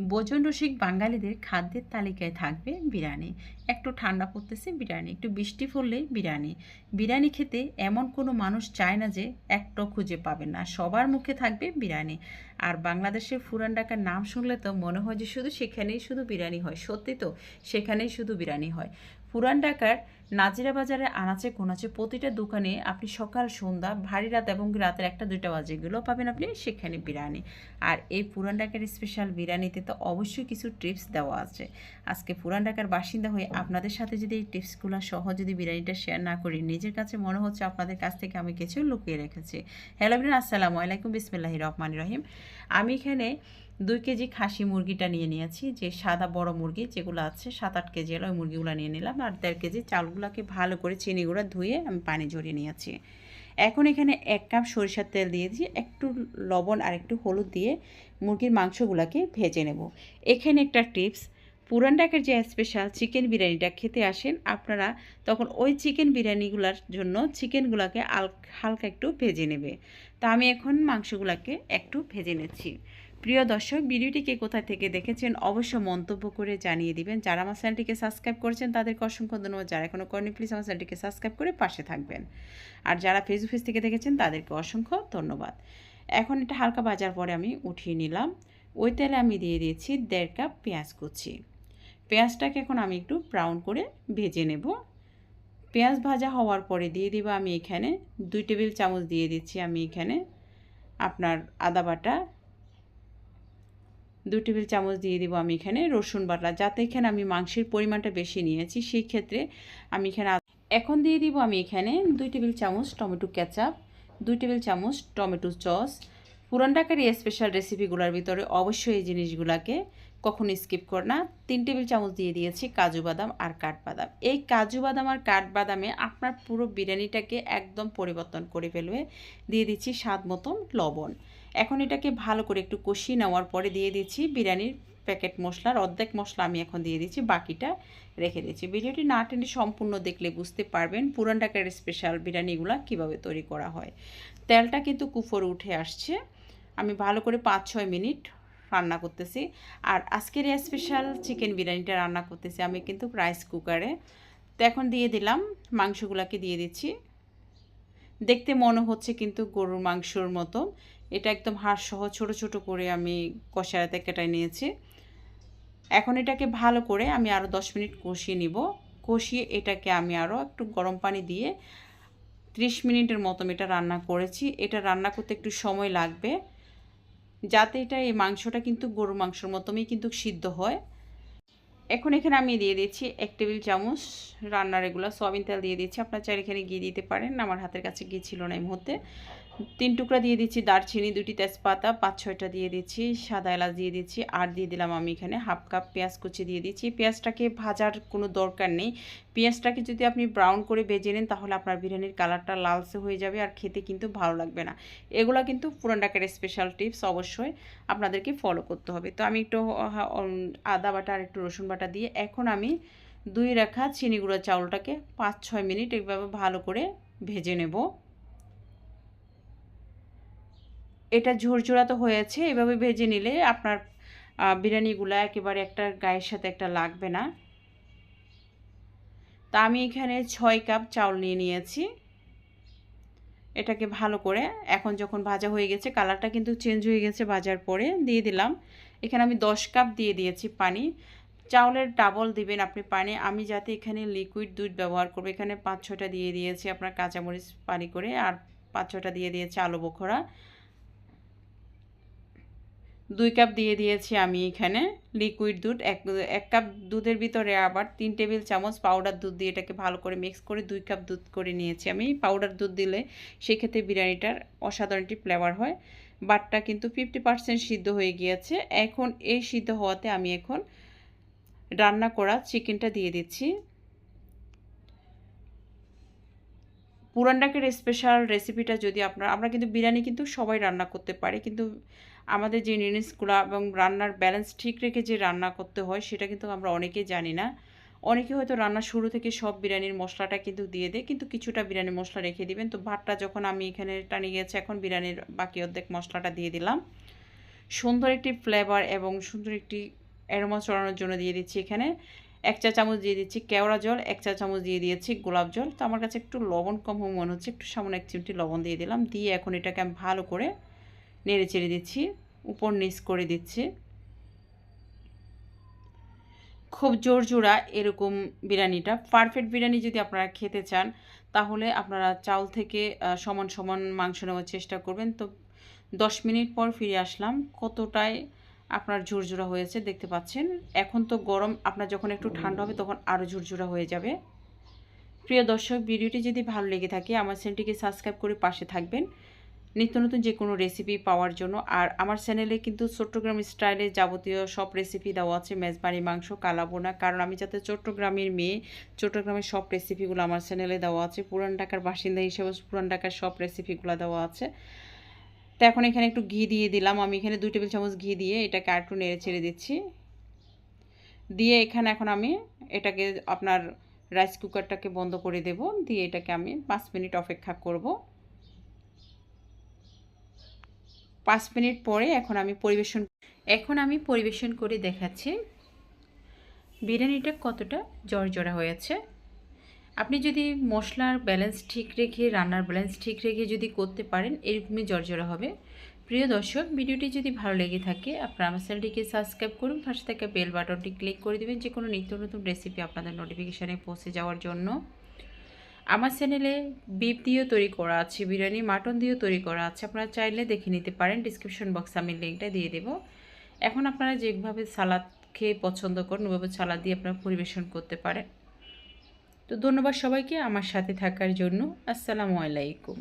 ভোজন রসিক বাঙালিদের খাদ্যের তালিকায় থাকবে বিরিয়ানি। একটু ঠান্ডা পড়তেছে, বিরিয়ানি। একটু বৃষ্টি পড়লে বিরিয়ানি। বিরিয়ানি খেতে এমন কোনো মানুষ চায় না যে একটা খুঁজে পাবেন না। সবার মুখে থাকবে বিরিয়ানি। আর বাংলাদেশের ফুরান ডাকার নাম শুনলে তো মনে হয় যে শুধু সেখানেই শুধু বিরিয়ানি হয়। সত্যি তো, সেখানেই শুধু বিরিয়ানি হয়। পুরান ঢাকার নাজিরা বাজারে আনাচে কোনাচে প্রতিটা দোকানে আপনি সকাল, সন্ধ্যা, ভারী রাত এবং রাতের একটা, দুইটা বাজে এগুলো পাবেন আপনি সেখানে বিরিয়ানি। আর এই পুরান ঢাকার স্পেশাল বিরিয়ানিতে তো অবশ্যই কিছু টিপস দেওয়া আছে। আজকে পুরান ঢাকার বাসিন্দা হয়ে আপনাদের সাথে যদি এই টিপসগুলো সহ যদি বিরিয়ানিটা শেয়ার না করি, নিজের কাছে মনে হচ্ছে আপনাদের কাছ থেকে আমি কিছু লুকিয়ে রেখেছি। হ্যালো বিরিয়ান আসসালামু আলাইকুম বিসমিল্লাহি রহমান রহিম। আমি এখানে দুই কেজি খাসি মুরগিটা নিয়ে নিয়েছি, যে সাদা বড় মুরগি যেগুলো আছে, সাত আট কেজি ওই মুরগিগুলো নিয়ে নিলাম। আর দেড় কেজি চালগুলোকে ভালো করে চিনি গুঁড়া ধুয়ে আমি পানি ঝরিয়ে নিয়েছি। এখন এখানে এক কাপ সরিষার তেল দিয়েছি, একটু লবণ আর একটু হলুদ দিয়ে মুরগির মাংসগুলোকে ভেজে নেব। এখানে একটা টিপস, পুরান ঢাকার যে স্পেশাল চিকেন বিরিয়ানিটা খেতে আসেন, আপনারা তখন ওই চিকেন বিরিয়ানিগুলোর জন্য চিকেনগুলোকে হালকা একটু ভেজে নেবে। তা আমি এখন মাংসগুলোকে একটু ভেজে নিচ্ছি। প্রিয় দর্শক ভিডিওটিকে কোথায় থেকে দেখেছেন অবশ্য মন্তব্য করে জানিয়ে দিবেন। যারা আমার চ্যানেলটিকে সাবস্ক্রাইব করেছেন, তাদেরকে অসংখ্য ধন্যবাদ। যারা এখনও করেনি প্লিজ আমার চ্যানেলটিকে সাবস্ক্রাইব করে পাশে থাকবেন। আর যারা ফেসবুক পেজ থেকে দেখেছেন, তাদেরকে অসংখ্য ধন্যবাদ। এখন এটা হালকা বাজার পরে আমি উঠিয়ে নিলাম। ওই তেলে আমি দিয়ে দিয়েছি দেড় কাপ পেঁয়াজ কুচি। পেঁয়াজটাকে এখন আমি একটু ব্রাউন করে ভেজে নেব। পেঁয়াজ ভাজা হওয়ার পরে দিয়ে দিব আমি এখানে দুই টেবিল চামচ দিয়ে দিচ্ছি আমি এখানে আপনার আদা বাটা দু টেবিল চামচ দিয়ে দিব আমি এখানে রসুন বাটা। যাতে এখানে আমি মাংসের পরিমাণটা বেশি নিয়েছি, সেই ক্ষেত্রে আমি এখানে এখন দিয়ে দিব আমি এখানে দুই টেবিল চামচ টমেটো কেচাপ, দুই টেবিল চামচ টমেটো সস। পুরান ঢাকার এই স্পেশাল রেসিপিগুলোর ভিতরে অবশ্যই এই জিনিসগুলোকে কখনো স্কিপ কর না। তিন টেবিল চামচ দিয়ে দিয়েছি কাজু বাদাম আর কাঠবাদাম। এই কাজু বাদাম আর কাঠবাদামে আপনার পুরো বিরিয়ানিটাকে একদম পরিবর্তন করে ফেলবে। দিয়ে দিচ্ছি স্বাদ মতন লবণ। এখন এটাকে ভালো করে একটু কষিয়ে নেওয়ার পরে দিয়ে দিচ্ছি বিরিয়ানির প্যাকেট মশলার অর্ধেক মশলা আমি এখন দিয়ে দিচ্ছি, বাকিটা রেখে দিচ্ছি। ভিডিওটি না টেনে সম্পূর্ণ দেখলে বুঝতে পারবেন পুরান ঢাকার স্পেশাল বিরিয়ানিগুলো কীভাবে তৈরি করা হয়। তেলটা কিন্তু কুফর উঠে আসছে। আমি ভালো করে পাঁচ ছয় মিনিট রান্না করতেছি। আর আজকের এই স্পেশাল চিকেন বিরিয়ানিটা রান্না করতেছি আমি কিন্তু রাইস কুকারে তো এখন দিয়ে দিলাম, মাংসগুলোকে দিয়ে দিচ্ছি। দেখতে মনে হচ্ছে কিন্তু গরুর মাংসর মতো। এটা একদম হাড় সহ ছোট ছোট করে আমি কষাতে কেটে নিয়েছি। এখন এটাকে ভালো করে আমি আরও দশ মিনিট কষিয়ে নিব। কষিয়ে এটাকে আমি আরও একটু গরম পানি দিয়ে ত্রিশ মিনিটের মতো এটা রান্না করেছি। এটা রান্না করতে একটু সময় লাগবে। যাতে এটা এই মাংসটা কিন্তু গরুর মাংসর মতনই কিন্তু সিদ্ধ হয়। এখন এখানে আমি দিয়ে দিচ্ছি এক টেবিল চামচ রান্নার এগুলো সয়াবিন তেল দিয়ে দিচ্ছি আপনার চার এখানে ঘি দিতে পারেন। আমার হাতের কাছে ঘি ছিল না এই মুহূর্তে। তিন টুকরা দিয়ে দিচ্ছি দারচিনি দুটি তেজপাতা, পাঁচ, ছয়টা দিয়ে দিচ্ছি সাদা এলাচ দিয়ে দিচ্ছি, আর দিয়ে দিলাম আমি এখানে হাফ কাপ পেঁয়াজ কুচি দিয়ে দিচ্ছি। পেঁয়াজটাকে ভাজার কোনো দরকার নেই। পেঁয়াজটাকে যদি আপনি ব্রাউন করে ভেজে নেন, তাহলে আপনার বিরিয়ানির কালারটা লালসে হয়ে যাবে আর খেতে কিন্তু ভালো লাগবে না। এগুলো কিন্তু পুরান ঢাকার স্পেশাল টিপস অবশ্যই আপনাদেরকে ফলো করতে হবে। তো আমি একটু আদা বাটা আর একটু রসুন বাটা দিয়ে এখন আমি দুই রেখা চিনি গুঁড়ো চাউলটাকে পাঁচ, ছয় মিনিট এইভাবে ভালো করে ভেজে নেব। এটা ঝরঝরা তো হয়েছে, এভাবে ভেজে নিলে আপনার বিরিয়ানিগুলো একেবারে একটা গায়ের সাথে একটা লাগবে না। তা আমি এখানে ছয় কাপ চাউল নিয়ে নিয়েছি। এটাকে ভালো করে এখন যখন ভাজা হয়ে গেছে, কালারটা কিন্তু চেঞ্জ হয়ে গেছে ভাজার পরে দিয়ে দিলাম। এখানে আমি দশ কাপ দিয়ে দিয়েছি পানি। চাউলের ডাবল দিবেন আপনি পানি। আমি যাতে এখানে লিকুইড দুধ ব্যবহার করব, এখানে পাঁচ ছটা দিয়ে দিয়েছি আপনার কাঁচামরিচ পানি করে, আর পাঁচ ছটা দিয়ে দিয়েছি আলু বোখরা। দুই কাপ দিয়ে দিয়েছি আমি এখানে লিকুইড দুধ। এক এক কাপ দুধের ভিতরে আবার তিন টেবিল চামচ পাউডার দুধ দিয়ে এটাকে ভালো করে মিক্স করে দুই কাপ দুধ করে নিয়েছি আমি। পাউডার দুধ দিলে সেক্ষেত্রে বিরিয়ানিটার অসাধারণ একটি ফ্লেভার হয়। বাটটা কিন্তু ফিফটি পার্সেন্ট সিদ্ধ হয়ে গিয়েছে। এখন এই সিদ্ধ হওয়াতে আমি এখন রান্না করা চিকেনটা দিয়ে দিচ্ছি। পুরান ডাকের স্পেশাল রেসিপিটা যদি আপনার, আমরা কিন্তু বিরিয়ানি কিন্তু সবাই রান্না করতে পারি, কিন্তু আমাদের যে জিনিসগুলো এবং রান্নার ব্যালেন্স ঠিক রেখে যে রান্না করতে হয়, সেটা কিন্তু আমরা অনেকেই জানি না। অনেকে হয়তো রান্না শুরু থেকে সব বিরিয়ানির মশলাটা কিন্তু দিয়ে দেয়, কিন্তু কিছুটা বিরিয়ানির মশলা রেখে দিবেন। তো ভাতটা যখন আমি এখানে টানিয়ে গেছে এখন বিরিয়ানির বাকি অর্ধেক মশলাটা দিয়ে দিলাম। সুন্দর একটি ফ্লেভার এবং সুন্দর একটি অ্যারোমা চড়ানোর জন্য দিয়ে দিচ্ছি এখানে। এক চা চামচ দিয়ে দিচ্ছি কেওড়া জল, এক চা চামচ দিয়ে দিয়েছি গোলাপ জল। তো আমার কাছে একটু লবণ কম মনে হচ্ছে, একটু সামান্য এক চিমটি লবণ দিয়ে দিলাম। দিয়ে এখন এটাকে আমি ভালো করে নেড়ে চেড়ে দিচ্ছি, উপর নিচ করে দিচ্ছি। খুব জোর জোড়া এরকম বিরিয়ানিটা। পারফেক্ট বিরিয়ানি যদি আপনারা খেতে চান, তাহলে আপনারা চাউল থেকে সমান সমান মাংস নেওয়ার চেষ্টা করবেন। তো দশ মিনিট পর ফিরে আসলাম। কতটাই আপনার ঝুরঝুরা হয়েছে, দেখতে পাচ্ছেন। এখন তো গরম, আপনার যখন একটু ঠান্ডা হবে তখন আরও ঝুরঝুরা হয়ে যাবে। প্রিয় দর্শক, ভিডিওটি যদি ভালো লেগে থাকে, আমার চ্যানেলটিকে সাবস্ক্রাইব করে পাশে থাকবেন। নিত্য নতুন যে কোনো রেসিপি পাওয়ার জন্য। আর আমার চ্যানেলে কিন্তু চট্টগ্রাম স্টাইলে যাবতীয় সব রেসিপি দেওয়া আছে। মেজবানি মাংস, কালাবোনা, কারণ আমি যাতে চট্টগ্রামের মেয়ে, চট্টগ্রামের সব রেসিপিগুলো আমার চ্যানেলে দেওয়া আছে। পুরান ঢাকার বাসিন্দা হিসেবে পুরান ঢাকার সব রেসিপিগুলো দেওয়া আছে। তো এখন এখানে একটু ঘি দিয়ে দিলাম। আমি এখানে দুই টেবিল চামচ ঘি দিয়ে এটাকে আর একটু নেড়ে ছেড়ে দিচ্ছি। দিয়ে এখানে এখন আমি এটাকে আপনার রাইস কুকারটাকে বন্ধ করে দেব। দিয়ে এটাকে আমি পাঁচ মিনিট অপেক্ষা করব। পাঁচ মিনিট পরে এখন আমি পরিবেশন এখন আমি পরিবেশন করে দেখাচ্ছি। বিরিয়ানিটা কতটা জর্জরা হয়েছে। আপনি যদি মশলার ব্যালেন্স ঠিক রেখে, রান্নার ব্যালেন্স ঠিক রেখে যদি করতে পারেন, এরকমই জর্জরা হবে। প্রিয় দর্শক, ভিডিওটি যদি ভালো লেগে থাকে, আপনার আমার চ্যানেলটিকে সাবস্ক্রাইব করুন, পাশে থাকা বেল বাটনটি ক্লিক করে দেবেন যে কোনো নিত্য নতুন রেসিপি আপনাদের নোটিফিকেশানে পৌঁছে যাওয়ার জন্য। আমার চ্যানেলে বিপ দিয়েও তৈরি করা আছে, বিরিয়ানি মাটন দিয়েও তৈরি করা আছে। আপনারা চাইলে দেখে নিতে পারেন ডিসক্রিপশন বক্সে আমি লিঙ্কটা দিয়ে দেব। এখন আপনারা যেভাবে সালাদ খেয়ে পছন্দ করেন, ওভাবে সালাদ দিয়ে আপনারা পরিবেশন করতে পারেন। তো ধন্যবাদ সবাইকে আমার সাথে থাকার জন্য। আসসালামু আলাইকুম।